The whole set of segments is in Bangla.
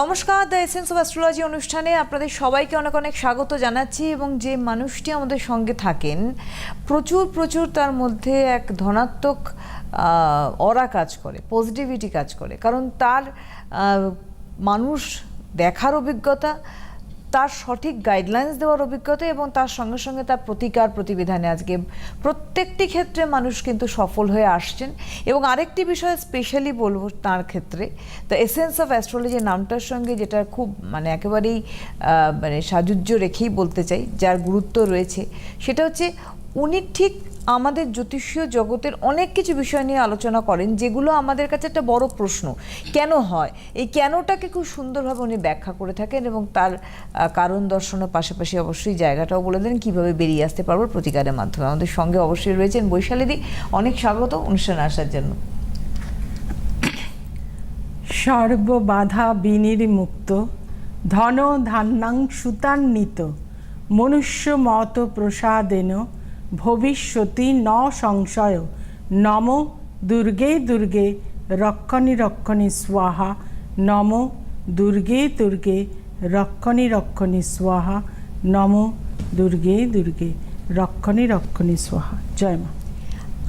নমস্কার, দ্য এসেন্স অফ অ্যাস্ট্রোলজি অনুষ্ঠানে আপনাদের সবাইকে অনেক অনেক স্বাগত জানাচ্ছি এবং যে মানুষটি আমাদের সঙ্গে থাকেন, প্রচুর প্রচুর তার মধ্যে এক ধনাত্মক অরা কাজ করে পজিটিভিটি কাজ করে। কারণ তার মানুষ দেখার অভিজ্ঞতা তার সঠিক গাইডলাইন্স দেওয়ার অভিজ্ঞতা এবং তার সঙ্গে সঙ্গে তার প্রতিকার প্রতিবিধানে আজকে প্রত্যেকটি ক্ষেত্রে মানুষ কিন্তু সফল হয়ে আসছেন। এবং আরেকটি বিষয় স্পেশালি বলব তার ক্ষেত্রে দ্য এসেন্স অফ অ্যাস্ট্রোলজি নামটার সঙ্গে যেটা খুব মানে একেবারেই মানে সাজুজ্য রেখেই বলতে চাই, যার গুরুত্ব রয়েছে, সেটা হচ্ছে উনি ঠিক আমাদের জ্যোতিষীয় জগতের অনেক কিছু বিষয় নিয়ে আলোচনা করেন, যেগুলো আমাদের কাছে একটা বড় প্রশ্ন। কেন হয়? এই কেনটাকে খুব সুন্দরভাবে উনি ব্যাখ্যা করে থাকেন এবং তার কারণ দর্শনের পাশাপাশি অবশ্যই জায়গাটাও বলে দেন, কীভাবে বেরিয়ে আসতে পারব প্রতিকারের মাধ্যমে। আমাদের সঙ্গে অবশ্যই রয়েছেন বৈশালীদি অনেক স্বাগত অনুষ্ঠানে আসার জন্য। সর্ববাধা বিনির্মুক্ত ধন ধান্যাং সুতান্বিত মনুষ্য মত প্রসাদেন ভবিষ্যতি ন সংশয় নম দুর্গে দুর্গে রক্ষণি রক্ষণি স্বাহা। নম দুর্গে দুর্গে রক্ষণি রক্ষণি স্বাহা। নম দুর্গে দুর্গে রক্ষণি রক্ষণি স্বাহা। জয় মা।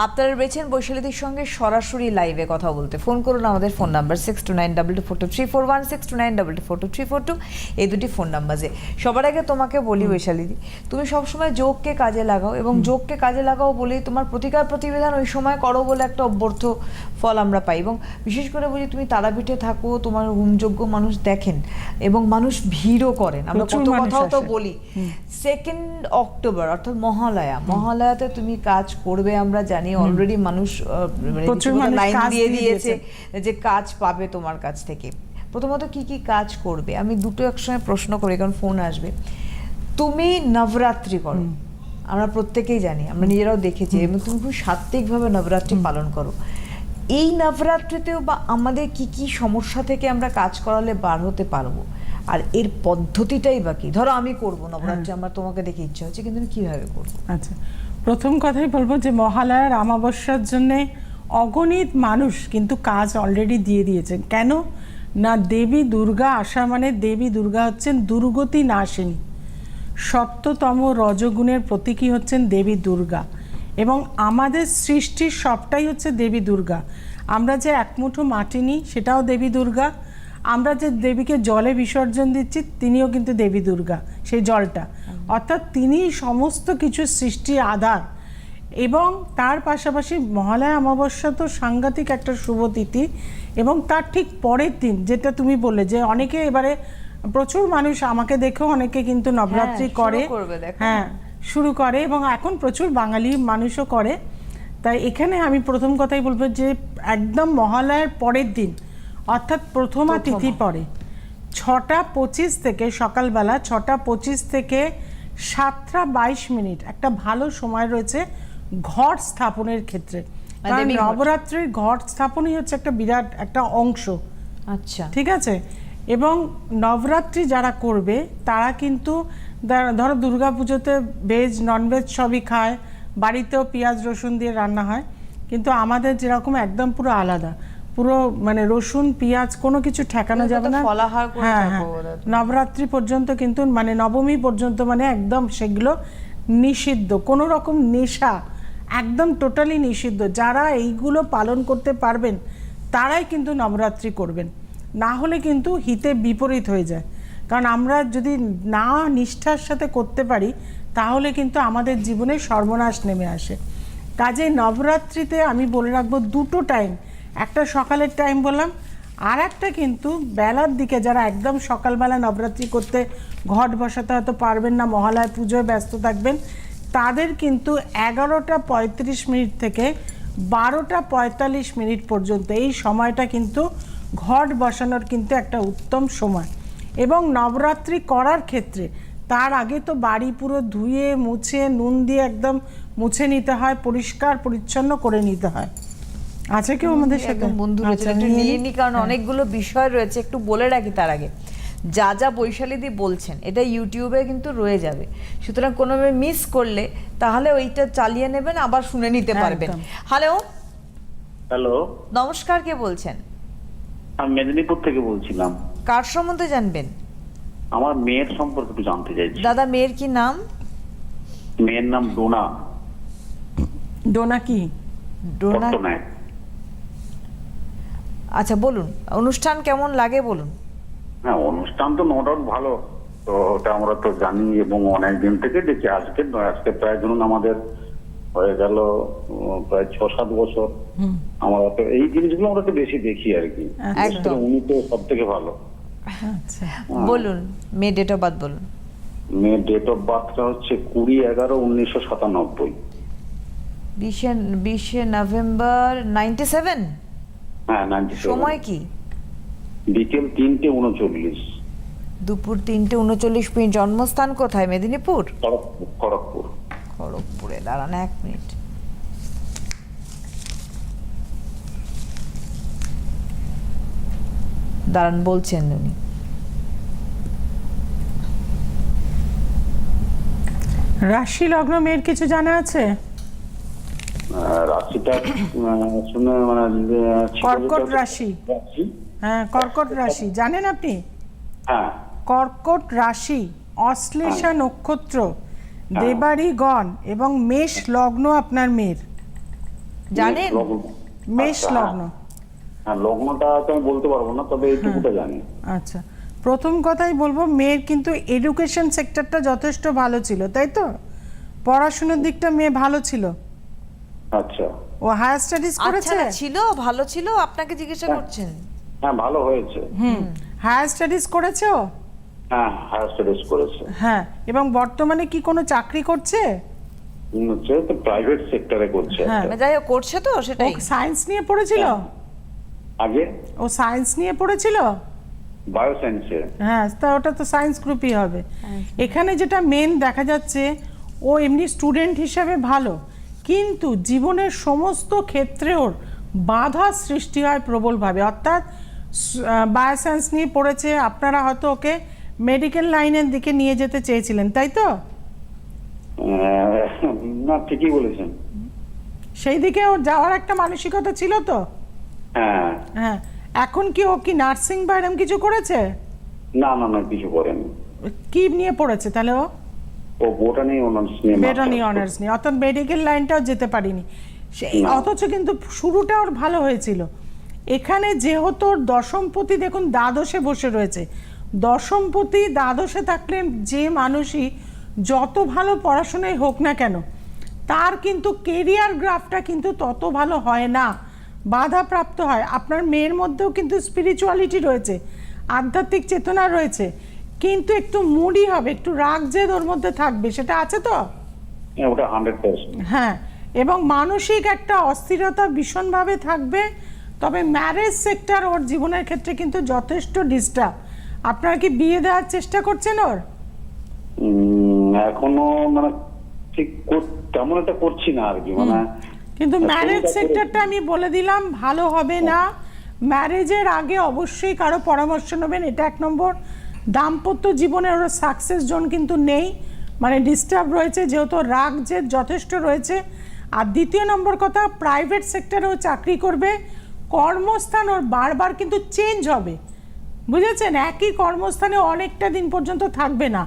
আপনারা রয়েছেন বৈশালীদের সঙ্গে সরাসরি লাইভে কথা বলতে। ফোন করুন আমাদের phone number six two nine double two four two three four one six two nine double two four two three four two এই দুটি ফোন নাম্বার নাম্বারে সবার আগে তোমাকে বলি বৈশালীদি তুমি সবসময় যোগকে কাজে লাগাও এবং যোগকে কাজে লাগাও বলেই তোমার প্রতিকার প্রতিবিধান ওই সময় করো বলে একটা অভ্যর্থ ফল আমরা পাই এবং বিশেষ করে বলি তুমি তারাপীঠে থাকো তোমার হোমযোগ্য মানুষ দেখেন এবং মানুষ ভিড়ও করেন। আমরা কত কথাও তো বলি। সেকেন্ড অক্টোবর অর্থাৎ মহালয়া মহালয়াতে তুমি কাজ করবে আমরা জানি। অলরেডি মানুষ আহ, মানে রীতিমতো মানুষ লাইন দিয়ে দিয়ে দিয়েছে যে কাজ পাবে তোমার কাছ থেকে। প্রথমত কি কি কাজ করবে? আমি দুটো একসঙ্গে প্রশ্ন করি কারণ ফোন আসবে। তুমি নবরাত্রি করো। আমরা প্রত্যেকেই জানি আমরা নিজেরাও দেখেছি এবং তুমি খুব সাত্ত্বিকভাবে নবরাত্রি পালন করো। এই নবরাত্রিতেও বা আমাদের কি কি সমস্যা থেকে আমরা কাজ করালে বার হতে পারব? আর এর পদ্ধতিটাই বাকি ধরো আমি করব নবরাত্রি আমার তোমাকে দেখে ইচ্ছা হচ্ছে কিন্তু আমি কীভাবে করব? আচ্ছা। প্রথম কথাই বলব যে মহালয়ার অমাবস্যার জন্য অগণিত মানুষ কিন্তু কাজ অলরেডি দিয়ে দিয়েছেন। কেন? না দেবী দুর্গা আসা মানে দেবী দুর্গা হচ্ছেন দুর্গতি নাশিনী। সপ্ততম রজগুণের প্রতীকী হচ্ছেন দেবী দুর্গা এবং আমাদের সৃষ্টির সবটাই হচ্ছে দেবী দুর্গা। আমরা যে একমুঠো মাটি নিই, সেটাও দেবী দুর্গা। আমরা যে দেবীকে জলে বিসর্জন দিচ্ছি, তিনিও কিন্তু দেবী দুর্গা, সেই জলটা। অর্থাৎ তিনি সমস্ত কিছু সৃষ্টি আধার। এবং তার পাশাপাশি মহালয়া অমাবস্যা তো সাংঘাতিক একটা শুভ তিথি এবং তার ঠিক পরের দিন যেটা তুমি বললে যে অনেকে এবারে প্রচুর মানুষ আমাকে দেখেও অনেকে কিন্তু নবরাত্রি হ্যাঁ, করে। হ্যাঁ শুরু করে এবং এখন প্রচুর বাঙালি মানুষও করে। তাই এখানে আমি প্রথম কথাই বলব যে একদম মহালয়ার পরের দিন অর্থাৎ প্রথমা। তিথি পরে ছটা পঁচিশ থেকে সকালবেলা ছটা পঁচিশ থেকে সাতটা বাইশ মিনিট। একটা ভালো সময় রয়েছে ঘট স্থাপনের ক্ষেত্রে। কারণ নবরাত্রির ঘট স্থাপনই হচ্ছে একটা বিরাট একটা অংশ। আচ্ছা। ঠিক আছে? এবং নবরাত্রি যারা করবে তারা কিন্তু ধরো দুর্গা পুজোতে ভেজ ননভেজ সবই খায় বাড়িতেও পেঁয়াজ রসুন দিয়ে রান্না হয়। কিন্তু আমাদের যেরকম একদম পুরো আলাদা। পুরো মানে রসুন পেঁয়াজ কোনো কিছু ঠেকানো যাবে না। হ্যাঁ হ্যাঁ। নবরাত্রি পর্যন্ত কিন্তু মানে নবমী পর্যন্ত মানে একদম সেগুলো নিষিদ্ধ। কোনো রকম নেশা একদম টোটালি নিষিদ্ধ। যারা এইগুলো পালন করতে পারবেন তারাই কিন্তু নবরাত্রি করবেন। না হলে কিন্তু হিতে বিপরীত হয়ে যায়। কারণ আমরা যদি না নিষ্ঠার সাথে করতে পারি তাহলে কিন্তু আমাদের জীবনে সর্বনাশ নেমে আসে। কাজে নবরাত্রিতে আমি বলে রাখব দুটো টাইম একটা সকালের টাইম বললাম আর একটা কিন্তু বেলার দিকে যারা একদম সকালবেলা নবরাত্রি করতে ঘট বসাতে হয়তো পারবেন না, মহালয় পুজোয় ব্যস্ত থাকবেন, তাদের কিন্তু এগারোটা পঁয়ত্রিশ মিনিট থেকে বারোটা পঁয়তাল্লিশ মিনিট পর্যন্ত এই সময়টা কিন্তু ঘট বসানোর কিন্তু একটা উত্তম সময়। এবং নবরাত্রি করার ক্ষেত্রে তার আগে তো বাড়ি পুরো ধুয়ে, মুছে, নুন দিয়ে একদম মুছে নিতে হয়, পরিষ্কার পরিচ্ছন্ন করে নিতে হয়। আছে কেউ আমাদের সাথে? বন্ধু রয়েছে আচ্ছা, একটু নিয়ে নি। কারণ অনেকগুলো বিষয় রয়েছে একটু বলে রাখি তার আগে। যা যা বৈশালীদি বলছেন এটা ইউটিউবে কিন্তু রয়ে যাবে। সুতরাং কোনোভাবে মিস করলে তাহলে ওইটা চালিয়ে নেবেন আবার শুনে নিতে পারবেন। হ্যালো হ্যালো নমস্কার কে বলছেন? আমি মেদিনীপুর থেকে বলছিলাম। কার সম্বন্ধে জানবেন? আমার মেয়ের সম্পর্কে একটু জানতে চাইছি। দাদা মেয়ের কি নাম? মেয়ের নাম ডোনা। ডোনা কি? ডোনা আচ্ছা বলুন অনুষ্ঠান কেমন লাগে বলুন? হ্যাঁ অনুষ্ঠান তো নো ডাউট ভালো। তো ওটা আমরা তো জানি এবং অনেক দিন থেকে দেখি। আজকে নয়, আজকে প্রায় ধরুন আমাদের হয়ে গেল প্রায় ছ সাত বছর আমরা তো এই জিনিসগুলো আমরা তো বেশি দেখি আর কি। একদম। উনি তো সব থেকে ভালো। আচ্ছা। বলুন মেয়ে ডেট অফ বার্থ বলুন। মেয়ের ডেট অফ বার্থটা হচ্ছে কুড়ি এগারো উনিশশো সাতানব্বই। বিশে বিশে নভেম্বর নাইনটি সেভেন হ্যাঁ সময় কি? বিকেল তিনটে উনচল্লিশ। দুপুর তিনটে উনচল্লিশ মিনিট। জন্মস্থান কোথায়? মেদিনীপুর? খড়গপুর। খড়গপুর। দাঁড়ান এক মিনিট। দাঁড়ান বলছেন উনি। রাশি লগ্ন মেয়ের কিছু জানা আছে? রাশিটা শুনে মানে কর্কট রাশি। হ্যাঁ কর্কট রাশি। জানেন আপনি? হ্যাঁ। কর্কট রাশি অশ্লেষা নক্ষত্র দেবাড়ি গণ এবং মেষ লগ্ন আপনার মেয়ের। জানেন। মেষ আচ্ছা, লগ্ন। হ্যাঁ। লগ্নটা তো আমি বলতে পারব না তবে এইটুকুটা জানি। আচ্ছা। প্রথম কথাই বলব মেয়ের কিন্তু এডুকেশন সেক্টরটা যথেষ্ট ভালো ছিল তাই তো? পড়াশোনার দিকটা মেয়ে ভালো ছিল। আচ্ছা। ও হায়ার স্টাডিজ আচ্ছা করেছে? না, ছিল ভালো ছিল আপনাকে জিজ্ঞাসা করছেন। হ্যাঁ ভালো হয়েছে। হুম। হায়ার স্টাডিজ করেছে ও? হ্যাঁ হায়ার স্টাডিজ করেছে। হ্যাঁ এবং বর্তমানে কি কোনো চাকরি করছে? তো প্রাইভেট সেক্টরে করছে হ্যাঁ। যাই হোক করছে তো সেটাই। সায়েন্স নিয়ে পড়েছিল? আগে? ও সায়েন্স নিয়ে পড়েছিল? বায়োসায়েন্সে হ্যাঁ তা ওটা তো সায়েন্স গ্রুপই হবে। এখানে যেটা মেন দেখা যাচ্ছে ও এমনি স্টুডেন্ট হিসাবে ভালো। কিন্তু জীবনের সমস্ত ক্ষেত্রে ওর বাধা সৃষ্টি হয় প্রবলভাবে। অর্থাৎ বায়োসায়েন্স নিয়ে পড়েছে আপনারা হয়তো ওকে মেডিকেল লাইনের দিকে নিয়ে যেতে চেয়েছিলেন তাই তো? না ঠিকই বলেছেন। সেই দিকে ওর যাওয়ার একটা মানসিকতা ছিল তো? হ্যাঁ। হ্যাঁ। এখন কি ও কি নার্সিং বা এরম কিছু করেছে? না না না কিছু করেনি। কি নিয়ে পড়েছে তাহলে ও? ও বোটানি অনার্স নিয়ে বেটনি অনার্স নিয়ে অর্থাৎ মেডিকেল লাইনটাও যেতে পারিনি। সেই অথচ কিন্তু শুরুটা ওর ভালো হয়েছিল। এখানে যেহেতু দশমপতি দেখুন দ্বাদশে বসে রয়েছে। দশমপতি দ্বাদশে থাকলে যে মানুষই যত ভালো পড়াশোনায় হোক না কেন তার কিন্তু কেরিয়ার গ্রাফটা কিন্তু তত ভালো হয় না। বাধাপ্রাপ্ত হয়। আপনার মেয়ের মধ্যেও কিন্তু স্পিরিচুয়ালিটি রয়েছে। আধ্যাত্মিক চেতনা রয়েছে। কিন্তু একটু মুডি হবে একটু রাগ জেদ ওর মধ্যে থাকবে সেটা আছে তো? হ্যাঁ, ওটা হান্ড্রেড হ্যাঁ এবং মানসিক একটা অস্থিরতা ভীষণভাবে থাকবে তবে ম্যারেজ সেক্টর ওর জীবনের ক্ষেত্রে কিন্তু যথেষ্ট ডিস্টার্ব আপনারা কি বিয়ে দেওয়ার চেষ্টা করছেন ওর? এখনও মানে ঠিক তেমন একটা করছি না আর কি মানে কিন্তু ম্যারেজ সেক্টরটা আমি বলে দিলাম ভালো হবে না। ম্যারেজের আগে অবশ্যই কারও পরামর্শ নেবেন এটা এক নম্বর। দাম্পত্য জীবনের ওর সাকসেস জোন কিন্তু নেই। মানে ডিস্টার্ব রয়েছে যেহেতু রাগ জেদ যথেষ্ট রয়েছে। আর দ্বিতীয় নম্বর কথা প্রাইভেট সেক্টরেও চাকরি করবে। কর্মস্থান ওর বারবার কিন্তু চেঞ্জ হবে। বুঝেছেন? একই কর্মস্থানে অনেকটা দিন পর্যন্ত থাকবে না।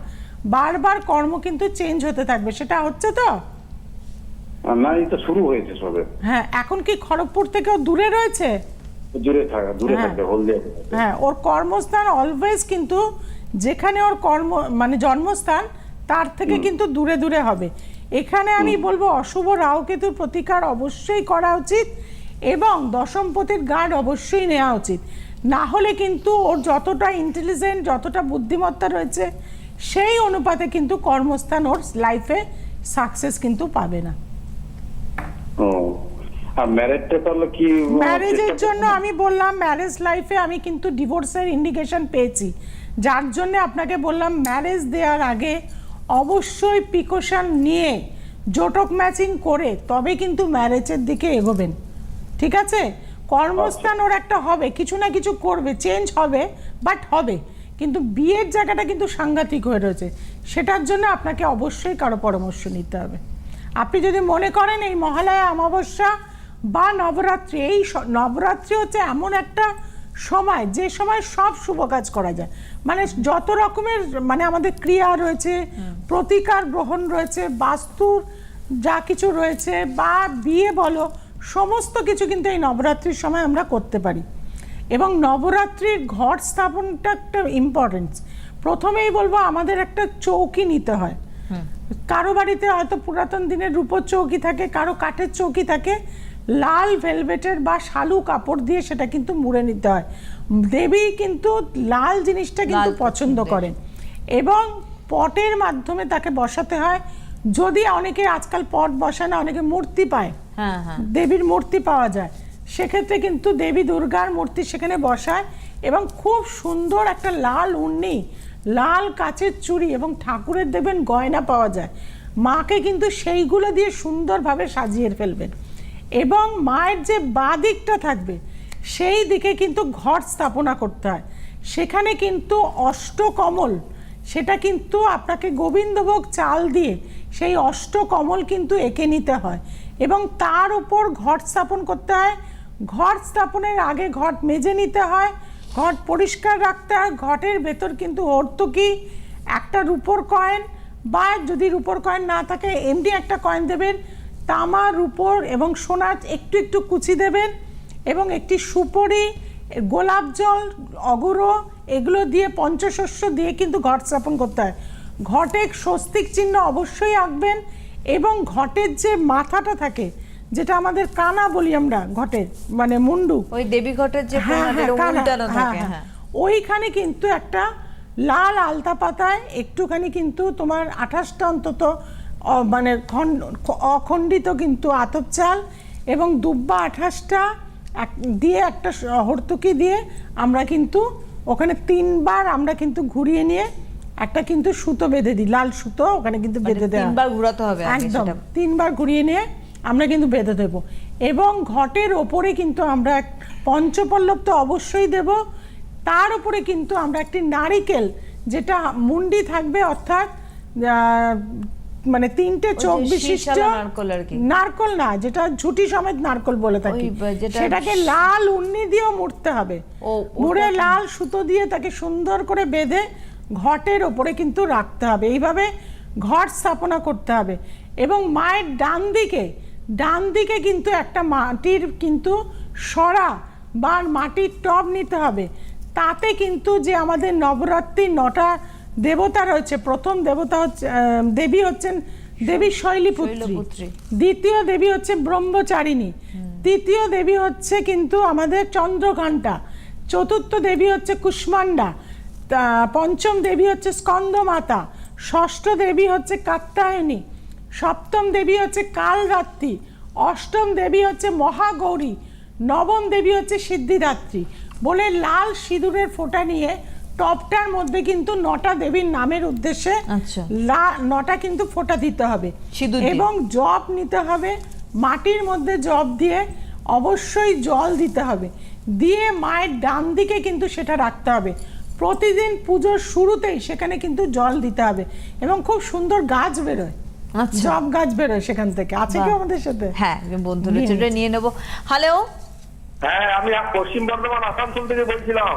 বারবার কর্ম কিন্তু চেঞ্জ হতে থাকবে। সেটা হচ্ছে তো? না তো শুরু হয়েছে সবে। হ্যাঁ এখন কি খড়গপুর থেকেও দূরে রয়েছে? দূরে থাকা দূরে হ্যাঁ। হলদিয়া হ্যাঁ ওর কর্মস্থান অলওয়েজ কিন্তু যেখানে ওর কর্ম মানে জন্মস্থান তার থেকে কিন্তু দূরে দূরে হবে। এখানে আমি বলব অশুভ রাহুকেতুর প্রতিকার অবশ্যই করা উচিত এবং দশমপতির গার্ড অবশ্যই নেওয়া উচিত। না হলে কিন্তু ওর যতটা ইন্টেলিজেন্ট যতটা বুদ্ধিমত্তা রয়েছে সেই অনুপাতে কিন্তু কর্মস্থান ওর লাইফে সাকসেস কিন্তু পাবে না। ম্যারেজের জন্য আমি বললাম ম্যারেজ লাইফে আমি কিন্তু ডিভোর্সের ইন্ডিকেশন পেয়েছি। যার জন্য আপনাকে বললাম ম্যারেজ দেওয়ার আগে অবশ্যই প্রিকশন নিয়ে জোটক ম্যাচিং করে তবে কিন্তু ম্যারেজের দিকে এগোবেন। ঠিক আছে? কর্মস্থান ওর একটা হবে কিছু না কিছু করবে চেঞ্জ হবে বাট হবে। কিন্তু বিয়ের জায়গাটা কিন্তু সাংঘাতিক হয়ে রয়েছে। সেটার জন্য আপনাকে অবশ্যই কারও পরামর্শ নিতে হবে। আপনি যদি মনে করেন এই মহালয়া অমাবস্যা বা নবরাত্রি এই নবরাত্রি হচ্ছে এমন একটা সময় যে সময় সব শুভ কাজ করা যায়। মানে যত রকমের মানে আমাদের ক্রিয়া রয়েছে প্রতিকার গ্রহণ রয়েছে বাস্তুর যা কিছু রয়েছে বা বিয়ে বলো সমস্ত কিছু কিন্তু এই নবরাত্রির সময় আমরা করতে পারি। এবং নবরাত্রির ঘর স্থাপনটা একটা ইম্পর্টেন্স প্রথমেই বলব আমাদের একটা চৌকি নিতে হয়। কারও বাড়িতে হয়তো পুরাতন দিনের রূপোর চৌকি থাকে কারও কাঠের চৌকি থাকে লাল ভেলভেটের বা শালু কাপড় দিয়ে সেটা কিন্তু মুড়ে নিতে হয়। দেবী কিন্তু লাল জিনিসটা কিন্তু পছন্দ করেন এবং পটের মাধ্যমে তাকে বসাতে হয়। যদি অনেকে আজকাল পট বসায় না অনেকে মূর্তি পায়। হ্যাঁ হ্যাঁ। দেবীর মূর্তি পাওয়া যায়। সেক্ষেত্রে কিন্তু দেবী দুর্গার মূর্তি সেখানে বসায় এবং খুব সুন্দর একটা লাল উন্নি লাল কাচের চুড়ি এবং ঠাকুরের দেবেন গয়না পাওয়া যায়। মাকে কিন্তু সেইগুলো দিয়ে সুন্দরভাবে সাজিয়ে ফেলবেন। এবং মায়ের যে বাঁ দিকটা থাকবে, সেই দিকে কিন্তু ঘর স্থাপনা করতে হয়। সেখানে কিন্তু অষ্টকমল, সেটা কিন্তু আপনাকে গোবিন্দভোগ চাল দিয়ে সেই অষ্টকমল কিন্তু এঁকে নিতে হয় এবং তার উপর ঘট স্থাপন করতে হয়। ঘট স্থাপনের আগে ঘট মেজে নিতে হয়, ঘট পরিষ্কার রাখতে হয়, ঘটের ভেতর কিন্তু হর্তুকি একটা রূপোর কয়েন বা যদি রূপোর কয়েন না থাকে, এমনি একটা কয়েন দেবেন। তামা উপর এবং সোনার একটু একটু কুচি দেবেন এবং একটি সুপরি গোলাপ জল অগুরো এগুলো দিয়ে পঞ্চশস্য দিয়ে কিন্তু ঘট স্থাপন করতে হয়। ঘটে স্বস্তিক চিহ্ন অবশ্যই আঁকবেন এবং ঘটের যে মাথাটা থাকে যেটা আমাদের কানা বলি আমরা ঘটের মানে মুন্ডু। ওই দেবী ঘটের যে হ্যাঁ, হ্যাঁ, হ্যাঁ, থাকে ওইখানে কিন্তু একটা লাল আলতা পাতায় একটুখানি কিন্তু তোমার আঠাশটা অন্তত মানে খণ্ড- অখণ্ডিত কিন্তু আতপ চাল এবং দুব্বা আঠাশটা এক- দিয়ে একটা হর্তুকি দিয়ে আমরা কিন্তু ওখানে তিনবার আমরা কিন্তু ঘুরিয়ে নিয়ে একটা কিন্তু সুতো বেঁধে দিই লাল সুতো ওখানে কিন্তু মানে বেঁধে দেওয়া তিনবার ঘোরাতে হবে একদম তিনবার ঘুরিয়ে নিয়ে আমরা কিন্তু বেঁধে দেব। এবং ঘটের ওপরে কিন্তু আমরা এক পঞ্চপল্লব তো অবশ্যই দেব। তার উপরে কিন্তু আমরা একটি নারিকেল যেটা মুন্ডি থাকবে অর্থাৎ মানে তিনটে চোখ বিশিষ্ট নারকোল আর কি। নারকল না যেটা ঝুটি সমেত নারকল বলে থাকি সেটাকে লাল উন্নি দিয়েও মুড়তে হবে। মুড়ে লাল সুতো দিয়ে তাকে সুন্দর করে বেঁধে ঘটের ওপরে কিন্তু রাখতে হবে। এইভাবে ঘট স্থাপনা করতে হবে। এবং মায়ের ডান দিকে ডান দিকে কিন্তু একটা মাটির কিন্তু সরা বা মাটির টব নিতে হবে। তাতে কিন্তু যে আমাদের নবরাত্রি নটা দেবতা রয়েছে প্রথম দেবতা হচ্ছে দেবী হচ্ছেন দেবী শৈলীপুত্রী। দ্বিতীয় দেবী হচ্ছে ব্রহ্মচারিণী। তৃতীয় দেবী হচ্ছে কিন্তু আমাদের চন্দ্রঘণ্টা চতুর্থ দেবী হচ্ছে কুষ্মান্ডা তা- পঞ্চম দেবী হচ্ছে স্কন্দমাতা। ষষ্ঠ দেবী হচ্ছে কাত্তায়নী সপ্তম দেবী হচ্ছে কালরাত্রি। অষ্টম দেবী হচ্ছে মহাগৌরী। নবম দেবী হচ্ছে সিদ্ধিদাত্রী। বলে লাল সিঁদুরের ফোঁটা নিয়ে টপটার মধ্যে কিন্তু নটা দেবীর নামের উদ্দেশ্যে আচ্ছা। নটা কিন্তু ফোঁটা দিতে হবে। এবং জব নিতে হবে মাটির মধ্যে জব দিয়ে অবশ্যই জল দিতে হবে। দিয়ে মায়ের ডান দিকে কিন্তু সেটা রাখতে হবে। প্রতিদিন পুজোর শুরুতেই সেখানে কিন্তু জল দিতে হবে এবং খুব সুন্দর গাছ বেরোয়। আচ্ছা। জব গাছ বেরোয় সেখান থেকে। আছে কি আমাদের সাথে? হ্যাঁ একজন বন্ধু নিয়ে নিয়ে নেব। হ্যালো হ্যাঁ আমি পশ্চিম বর্ধমান আসানসোল থেকে বলছিলাম।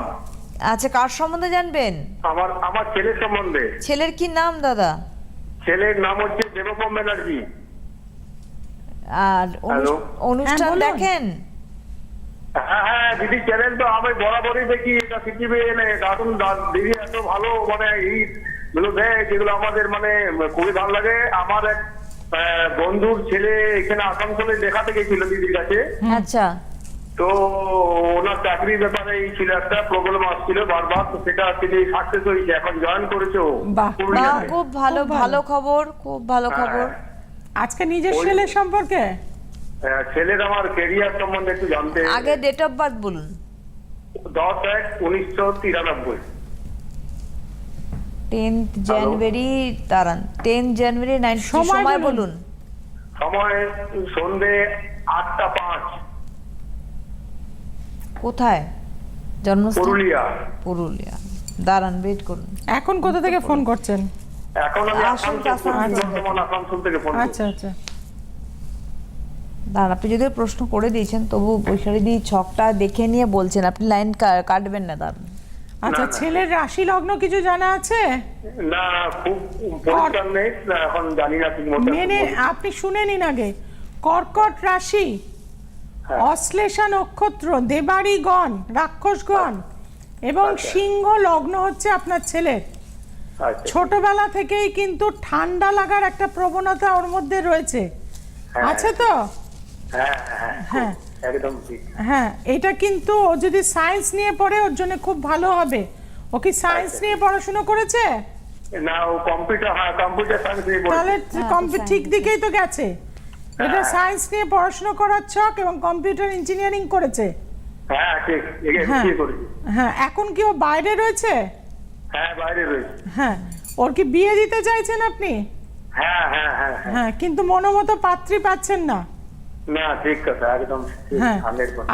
আচ্ছা কার সম্বন্ধে জানবেন? আমার আমার ছেলের সম্বন্ধে। ছেলের কি নাম দাদা? ছেলের নাম হচ্ছে দেবপম ব্যানার্জি। আর অনুষ্ঠান হ্যাঁ, দেখেন? হ্যাঁ হ্যাঁ দিদি চ্যানেল তো আমি বরাবরই দেখি এটা পৃথিবী এনে দারুণ দিদি এত ভালো মানে এই গুলো দেয় যেগুলো আমাদের মানে খুবই ভালো লাগে। আমার এক আহ, বন্ধুর ছেলে এখানে আসানসোলে দেখাতে গেছিল দিদির কাছে। আচ্ছা। তো ওনার চাকরির ব্যাপারে এই ছিল একটা প্রবলেম আসছিল বারবার তো সেটা তিনি সাকসেস হয়েছে এখন জয়েন করেছে ও। খুব ভালো ভালো। খবর খুব ভালো হ্যাঁ, খবর। আজকে নিজের ছেলে সম্পর্কে? হ্যাঁ, ছেলের আমার কেরিয়ার সম্বন্ধে একটু জানতে। আগে ডেট অফ বার্থ বলুন। দশ এক উনিশশো তিরানব্বই। টেন্থ জানুয়ারি দাঁড়ান টেন্থ জানুয়ারি নাইন সময়। বলুন। সময় সন্ধে আটটা পাঁচ। কোথায়? জন্মস্থান? পুরুলিয়া। পুরুলিয়া। দাঁড়ান ওয়েট করুন। এখন কোথা থেকে ফোন করছেন? এখন আমি আসানসোল, থেকে ফোন আচ্ছা আচ্ছা। দাঁড়ান আপনি যদিও প্রশ্ন করে দিয়েছেন তবু বৈশালীদি ছকটা দেখে নিয়ে বলছেন আপনি লাইন কাটবেন না দাঁড়ান। আচ্ছা। ছেলের রাশি লগ্ন কিছু জানা আছে? না খুব পরিষ্কার নেই এখন জানি না ঠিক মতো মেনে আপনি শুনে নিন আগে। কর্কট রাশি। অশ্লেষা নক্ষত্র দেবাড়িগণ রাক্ষসগণ এবং আচ্ছা। সিংহ লগ্ন হচ্ছে আপনার ছেলের আচ্ছা ছোটবেলা থেকেই কিন্তু ঠান্ডা লাগার একটা প্রবণতা ওর মধ্যে রয়েছে হ্যাঁ। আছে তো হ্যাঁ হ্যাঁ হ্যাঁ। খুব, একদম ঠিক হ্যাঁ এটা কিন্তু ও যদি সায়েন্স নিয়ে পড়ে ওর জন্য খুব ভালো হবে ও কি সায়েন্স আচ্ছা। নিয়ে পড়াশোনা করেছে না ও কম্পিউটার হ্যাঁ কম্পিউটার সায়েন্স নিয়ে পড়ছে। তাহলে হ্যাঁ, ঠিক দিকেই তো গেছে এটা হ্যাঁ। সায়েন্স নিয়ে পড়াশোনা করার ছক এবং কম্পিউটার ইঞ্জিনিয়ারিং করেছে। হ্যাঁ ঠিক হ্যাঁ হ্যাঁ এখন কি ও বাইরে রয়েছে? হ্যাঁ বাইরে রয়েছে। হ্যাঁ ওর কি বিয়ে দিতে চাইছেন আপনি? হ্যাঁ হ্যাঁ হ্যাঁ হ্যাঁ। হ্যাঁ কিন্তু মনোমতো পাত্রী পাচ্ছেন না। না ঠিক কথা একদম হ্যাঁ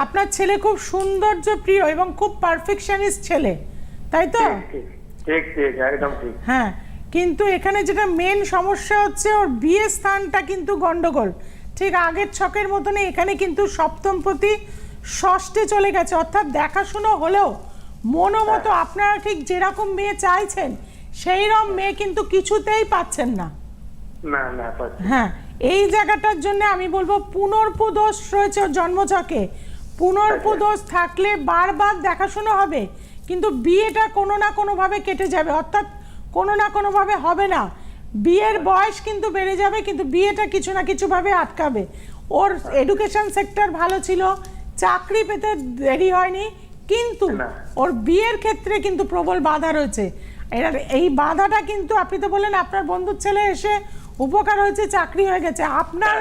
আপনার ছেলে খুব সৌন্দর্য প্রিয় এবং খুব পারফেকশনিস্ট ছেলে তাই তো? ঠিক ঠিক ঠিক একদম ঠিক। হ্যাঁ কিন্তু এখানে যেটা মেন সমস্যা হচ্ছে ওর বিয়ে স্থানটা কিন্তু গন্ডগোল। ঠিক আগের ছকের মতনই এখানে কিন্তু সপ্তম প্রতি ষষ্ঠে চলে গেছে। অর্থাৎ দেখাশুনো হলেও মনোমতো আপনারা ঠিক যেরকম মেয়ে চাইছেন সেই রকম মেয়ে কিন্তু কিছুতেই পাচ্ছেন না। না না হ্যাঁ এই জায়গাটার জন্য আমি বলব পুনর্পু দোষ রয়েছে ওর জন্মছকে। পুনর্পু দোষ থাকলে বারবার দেখাশোনা হবে কিন্তু বিয়েটা কোনো না কোনোভাবে কেটে যাবে। অর্থাৎ কোনো না কোনোভাবে হবে না। বিয়ের বয়স কিন্তু বেড়ে যাবে কিন্তু বিয়েটা কিছু না কিছুভাবে আটকাবে। ওর এডুকেশন সেক্টর ভালো ছিল চাকরি পেতে দেরি হয়নি কিন্তু ওর বিয়ের ক্ষেত্রে কিন্তু প্রবল বাধা রয়েছে। এর এই বাধাটা কিন্তু আপনি তো বললেন আপনার বন্ধুর ছেলে এসে উপকার হয়েছে চাকরি হয়ে গেছে। আপনার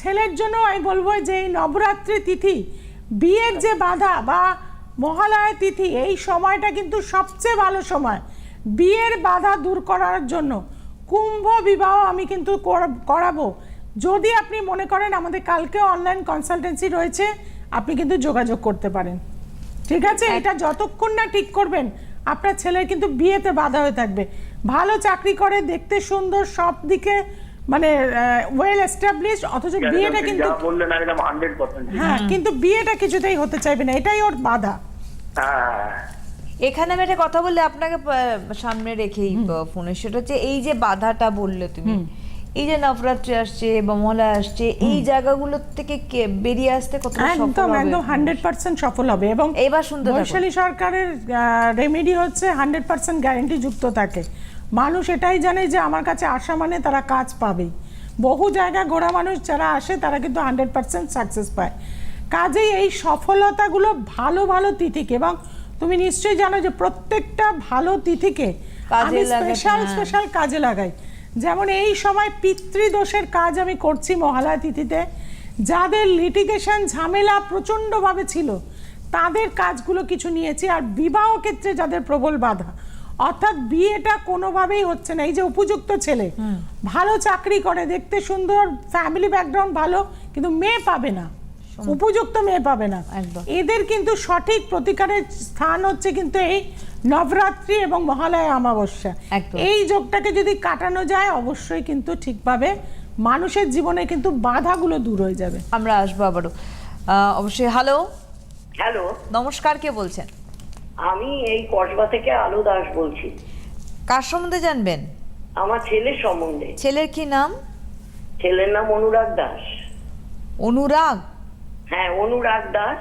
ছেলের জন্য আমি বলব যে এই নবরাত্রি তিথি বিয়ের যে বাধা বা মহালয়া তিথি এই সময়টা কিন্তু সবচেয়ে ভালো সময়। বিয়ের বাধা দূর করার জন্য কুম্ভ বিবাহ আমি কিন্তু কর- করাবো। যদি আপনি মনে করেন আমাদের কালকে অনলাইন কনসালটেন্সি রয়েছে আপনি কিন্তু যোগাযোগ করতে পারেন। ঠিক আছে? এটা যতক্ষণ না ঠিক করবেন আপনার ছেলের কিন্তু বিয়েতে বাধা হয়ে থাকবে। ভালো চাকরি করে দেখতে সুন্দর সব দিকে মানে ওয়েল এস্টাবলিশ অথচ বিয়েটা কিন্তু বললেন একদম হ্যাঁ কিন্তু বিয়েটা কিছুতেই হতে চাইবে না এটাই ওর বাধা। হ্যাঁ। এখানে আমি একটা কথা বললে আপনাকে সামনে রেখেই ফোনে সেটা হচ্ছে এই যে বাধাটা বললে তুমি এই যে নবরাত্রি আসছে বা মহালয়া আসছে এই জায়গাগুলোর থেকে কে- বেরিয়ে আসতে সফল একদম একদম হান্ড্রেড পার্সেন্ট সফল হবে। এবং এইবার শুনতে বৈশালী সরকারের রেমেডি হচ্ছে হান্ড্রেড পার্সেন্ট গ্যারেন্টি যুক্ত থাকে মানুষ এটাই জানে যে আমার কাছে আসা মানে তারা কাজ পাবেই। বহু জায়গা ঘোরা মানুষ যারা আসে তারা কিন্তু হান্ড্রেড পার্সেন্ট সাকসেস পায়। কাজেই এই সফলতাগুলো ভালো ভালো তিথিকে এবং তুমি নিশ্চয়ই জানো যে প্রত্যেকটা ভালো তিথিকে আমি স্পেশাল হ্যাঁ। স্পেশাল কাজে লাগাই। যেমন এই সময় পিতৃদোষের কাজ আমি করছি মহালয়া তিথিতে। যাদের লিটিগেশন ঝামেলা প্রচণ্ডভাবে ছিল তাদের কাজগুলো কিছু নিয়েছি আর বিবাহ ক্ষেত্রে যাদের প্রবল বাধা অর্থাৎ বিয়েটা কোনোভাবেই হচ্ছে না। এই যে উপযুক্ত ছেলে ভালো চাকরি করে দেখতে সুন্দর ফ্যামিলি ব্যাকগ্রাউন্ড ভালো কিন্তু মেয়ে পাবে না। উপযুক্ত মেয়ে পাবে না। একদম। এদের কিন্তু সঠিক প্রতিকারের স্থান হচ্ছে কিন্তু এই নবরাত্রি এবং মহালয়া অমাবস্যা। এই যোগটাকে যদি কাটানো যায় অবশ্যই কিন্তু ঠিকভাবে মানুষের জীবনে কিন্তু বাধাগুলো দূর হয়ে যাবে। আমরা আসব আবারও। আহ, অবশ্যই হ্যালো। হ্যালো। নমস্কার কে বলছেন? আমি এই কসবা থেকে আলু দাস বলছি। কার সম্বন্ধে জানবেন? আমার ছেলের সম্বন্ধে। ছেলের কি নাম? ছেলের নাম অনুরাগ দাস। অনুরাগ? হ্যাঁ অনুরাগ দাস।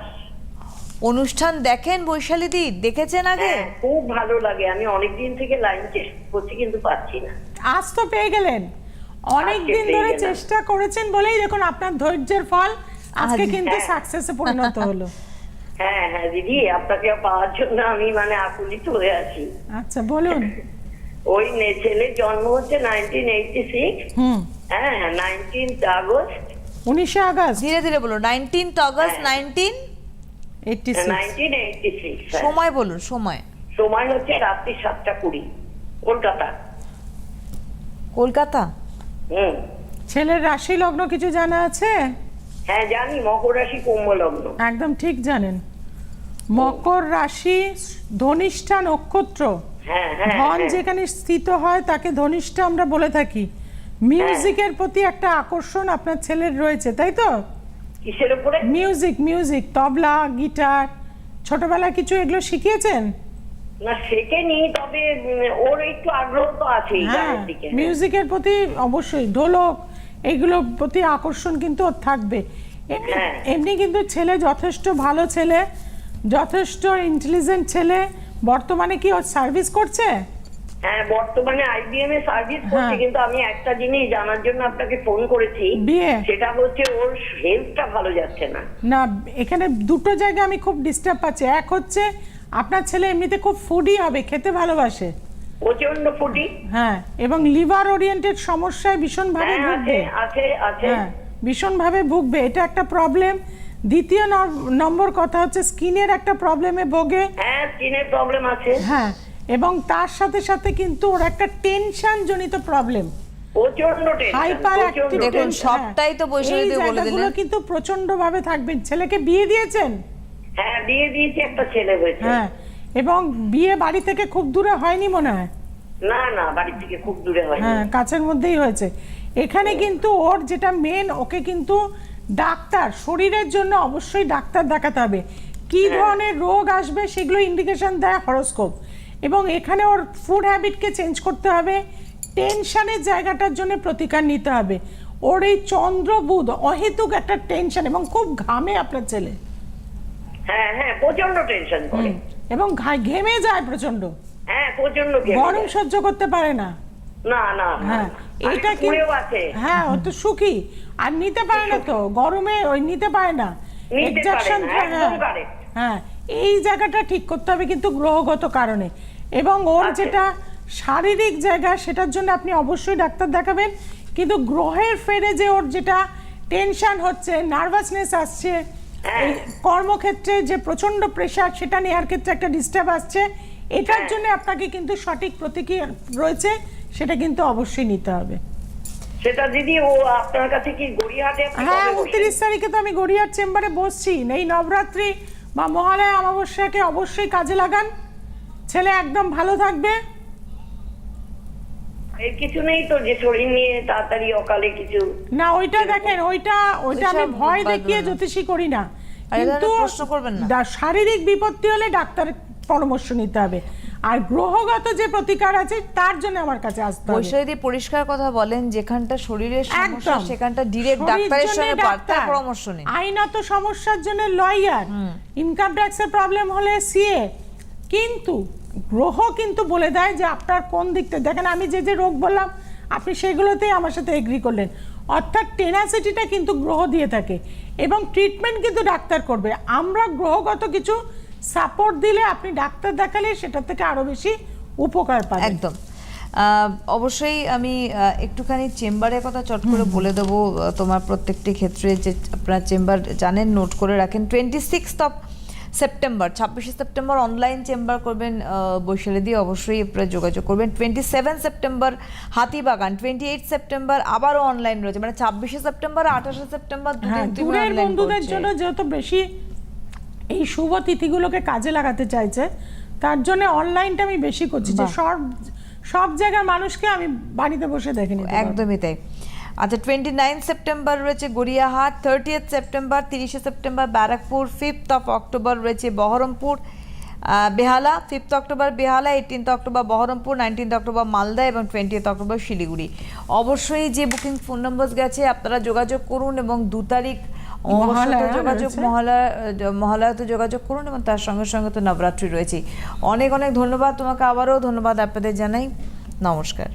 অনুষ্ঠান দেখেন বৈশালী বৈশালীদি দেখেছেন আগে? হ্যাঁ খুব ভালো লাগে। আমি অনেকদিন থেকে লাইন চেষ্টা করছি কিন্তু পাচ্ছি না। আজ তো পেয়ে গেলেন। অনেক দিন ধরে চেষ্টা করেছেন বলেই দেখুন আপনার ধৈর্যের ফল আজকে কিন্তু হ্যাঁ। সাকসেসে পরিণত হলো। হ্যাঁ হ্যাঁ দিদি আপনাকে পাওয়ার জন্য আমি মানে আকুলিত হয়ে আছি। আচ্ছা বলুন। ওই ছেলের জন্ম হচ্ছে নাইনটিন এইটটি সিক্স হুম। হ্যাঁ নাইনটিন্থ আগস্ট। উনিশে আগস্ট। ধীরে ধীরে বলুন নাইনটিন অগস্ট হ্যাঁ। Nineteen eighty six nineteen eighty six সময় বলুন সময়। সময় হচ্ছে রাত্রি সাতটা কুড়ি কলকাতা। কলকাতা? হুম। ছেলের রাশি লগ্ন কিছু জানা আছে? হ্যাঁ জানি মকর রাশি কুম্ভ লগ্ন একদম ঠিক জানেন। মকর রাশি ধনিষ্ঠা নক্ষত্র। হ্যাঁ হ্যাঁ ধন হ্যাঁ। যেখানে স্থিত হয় তাকে ধনিষ্ঠা আমরা বলে থাকি। মিউজিকের প্রতি একটা আকর্ষণ আপনার ছেলের রয়েছে তাই তো? কিসের উপরে? মিউজিক মিউজিক তবলা গিটার ছোটবেলায় কিছু এগুলো শিখিয়েছেন? না শেখেনি তবে ওর একটু আগ্রহ তো আছেই হ্যাঁ গানের দিকে। মিউজিকের প্রতি অবশ্যই ঢোলক এইগুলোর প্রতি আকর্ষণ কিন্তু ওর থাকবে। এমনি হ্যাঁ। এমনি কিন্তু ছেলে যথেষ্ট ভালো ছেলে যথেষ্ট ইন্টেলিজেন্ট ছেলে। বর্তমানে কি ওর সার্ভিস করছে? হ্যাঁ বর্তমানে আইবিএম এ সার্ভিস করছে হ্যাঁ। কিন্তু আমি একটা জিনিস জানার জন্য আপনাকে ফোন করেছি। সেটা হচ্ছে ওর হেলথটা ভালো যাচ্ছে না। না এখানে দুটো জায়গা আমি খুব ডিস্টার্ব পাচ্ছি। এক হচ্ছে আপনার ছেলে এমনিতে খুব ফুডি হবে খেতে ভালোবাসে। প্রচণ্ড ফুটি হ্যাঁ এবং লিভার ওরিয়েন্টেড সমস্যায় ভীষণভাবে হ্যাঁ আছে ভুগবে। আছে আছে হ্যাঁ ভীষণভাবে ভুগবে। এটা একটা প্রবলেম দ্বিতীয় নম্বর কথা হচ্ছে স্কিনের একটা প্রবলেমে ভোগে। হ্যাঁ স্কিনের প্রবলেম আছে। হ্যাঁ এবং তার সাথে সাথে কিন্তু ওর একটা টেনশন জনিত প্রবলেম প্রচণ্ড দেখুন, সবটাই তো বৈশালীদি বলে দিলেন। কিন্তু প্রচণ্ড ভাবে থাকবে। ছেলেকে বিয়ে দিয়েছেন? হ্যাঁ বিয়ে দিয়েছি একটা ছেলে হয়েছে। হ্যাঁ এবং বিয়ে বাড়ি থেকে খুব দূরে হয়নি মনে হয়? না না বাড়ি থেকে খুব দূরে হয় হ্যাঁ কাছের মধ্যেই হয়েছে। এখানে কিন্তু ওর যেটা মেন ওকে কিন্তু ডাক্তার শরীরের জন্য অবশ্যই ডাক্তার দেখাতে হবে। কি ধরনের রোগ আসবে সেগুলো ইন্ডিকেশন দেয় হরোস্কোপ এবং এখানে ওর ফুড হ্যাবিটকে চেঞ্জ করতে হবে। টেনশানের জায়গাটার জন্য প্রতিকার নিতে হবে। ওর এই চন্দ্রবুধ অহেতুক একটা টেনশন এবং খুব ঘামে আপনার ছেলে। হ্যাঁ হ্যাঁ প্রচণ্ড টেনশন করে। এবং ঘেমে যায় প্রচণ্ড হ্যাঁ প্রচণ্ড গরম সহ্য করতে পারে না। না না হ্যাঁ এটা কি হ্যাঁ ও তো সুখী। আর নিতে পারে না তো গরমে ওই নিতে পারে না। হ্যাঁ। এই জায়গাটা ঠিক করতে হবে কিন্তু গ্রহগত কারণে এবং ওর আচ্ছা। যেটা শারীরিক জায়গা সেটার জন্য আপনি অবশ্যই ডাক্তার দেখাবেন কিন্তু গ্রহের ফেরে যে ওর যেটা টেনশন হচ্ছে নার্ভাসনেস আসছে হ্যাঁ। কর্মক্ষেত্রে যে প্রচণ্ড প্রেশার সেটা নেওয়ার ক্ষেত্রে একটা ডিস্টার্ব আসছে এটার হ্যাঁ। জন্য আপনাকে কিন্তু সঠিক প্রতিক্রিয়া রয়েছে সেটা কিন্তু অবশ্যই নিতে হবে সেটা দিদি ও আপনার কাছে কি গড়িয়াহাটে হ্যাঁ উনত্রিশ তারিখে তো আমি গড়িয়ার চেম্বারে বসছি এই নবরাত্রি বা মহালয়া অমাবস্যাকে অবশ্যই কাজে লাগান। ছেলে একদম ভালো থাকবে। এর কিছু নেই তো যে শরীর নিয়ে তাড়াতাড়ি অকালে কিছু না ওইটা দেখেন ওইটা ওইটা আমি ভয় দেখিয়ে জ্যোতিষী করি না। কিন্তু প্রশ্ন করবেন না। দা- শারীরিক বিপত্তি হলে ডাক্তারের পরামর্শ নিতে হবে। আর গ্রহগত যে প্রতিকার আছে তার জন্য আমার কাছে আসতে হবে। বৈশালীদি পরিষ্কার কথা বলেন যেখানটা শরীরের সমস্যা সেখানটা ডিরেক্ট ডাক্তারের সঙ্গে বার্তা ডাক্তার। পরামর্শ নিন। আইনত সমস্যার জন্য লয়ার ইনকাম ট্যাক্সের প্রবলেম হলে সিএ কিন্তু গ্রহ কিন্তু বলে দেয় যে আপনার কোন দিকটা দেখেন আমি যে যে রোগ বললাম আপনি সেগুলোতেই আমার সাথে এগ্রি করলেন। অর্থাৎ টেনাসিটিটা কিন্তু গ্রহ দিয়ে থাকে। এবং ট্রিটমেন্ট কিন্তু ডাক্তার করবে। আমরা গ্রহগত কিছু সাপোর্ট দিলে আপনি ডাক্তার দেখালে সেটা থেকে আরও বেশি উপকার পাবেন। একদম। অবশ্যই আমি একটুখানি চেম্বারের কথা চট করে বলে দেবো। তোমার প্রত্যেকটি ক্ষেত্রে যে আপনার চেম্বার জানেন নোট করে রাখেন। টোয়েন্টি সিক্স অফ সেপ্টেম্বর ছাব্বিশে সেপ্টেম্বর অনলাইন চেম্বার করবেন বৈশালী দিয়ে অবশ্যই আপনারা যোগাযোগ করবেন। Twenty seven September Hatibagan. Twenty eight September আবারও অনলাইন রয়েছে। মানে ছাব্বিশে সেপ্টেম্বর আঠাশে সেপ্টেম্বর হ্যাঁ দূরের বন্ধুদের জন্য যেহেতু বেশি এই শুভ তিথিগুলোকে কাজে লাগাতে চাইছে তার জন্য অনলাইনটা আমি বেশি করছি যে সব সব জায়গার মানুষকে আমি বাড়িতে বসে দেখে নিতে একদমই তাই। আচ্ছা টোয়েন্টি নাইন সেপ্টেম্বর রয়েছে গড়িয়াহাট থার্টিয়েথ সেপ্টেম্বর তিরিশে September Barrackpore fifth of October রয়েছে Berhampore Behala fifth October Behala eighteenth October Berhampore nineteenth October Malda এবং টোয়েন্টিয়েথ অক্টোবর শিলিগুড়ি। অবশ্যই যে বুকিং ফোন নম্বর গেছে আপনারা যোগাযোগ করুন এবং দু তারিখ মহালয়া যোগাযোগ মহালয়া মহালয়াতে যোগাযোগ করুন এবং তার সঙ্গে সঙ্গে তো নবরাত্রি রয়েছে অনেক অনেক ধন্যবাদ। তোমাকে আবারও ধন্যবাদ আপনাদের জানাই। নমস্কার।